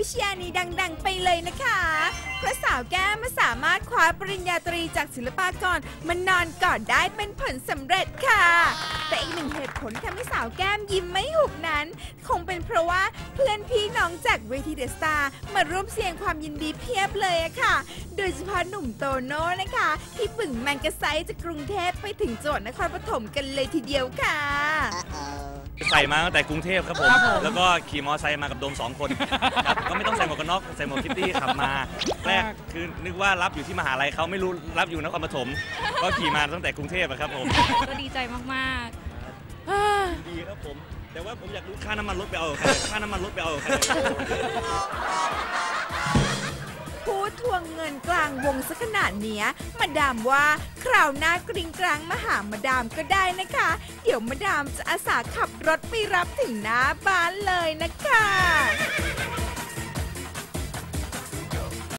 วิชญานีดัง ๆ ไปเลยนะคะเพราะสาวแก้มสามารถคว้าปริญญาตรีจากศิลปากรมานอนก่อนได้เป็นผลสำเร็จค่ะ แต่อีกหนึ่งเหตุผลทำให้สาวแก้มยิ้มไม่หุบนั้น คงเป็นเพราะว่าเพื่อนพี่น้องจากเวทีเดอะสตาร์มาร่วมแสดงความยินดีเพียบเลยอะค่ะ โดยเฉพาะหนุ่มโตโน่นะคะ ที่บึ่งแมงกะไซจากกรุงเทพไปถึงจังหวัดนครปฐมกันเลยทีเดียวค่ะ ใส่มาตั้งแต่กรุงเทพครับผม แล้วก็ขี่มอไซค์มากับโดมสองคนครับก็ไม่ต้องใส่หมวกกันน็อกใส่หมวกคิตตี้ขับมา แรกคือนึกว่ารับอยู่ที่มหาลัยเขาไม่รู้รับอยู่นครปฐมก็ขี่มาตั้งแต่กรุงเทพอะครับผมก็ดีใจมากๆดีครับผม แต่ว่าผมอยากรู้ค่าน้ำมันรถไปเอากับใครค่าน้ำมันรถไปเอากับใครพูด ทวงเงินกลางวงสักขนาดเนี้ย มาดามว่าคราวหน้ากริงกลางมาหามาดามก็ได้นะคะ เดี๋ยวมาดามจะอาสาขับรถไปรับถึงหน้าบ้านเลยนะคะ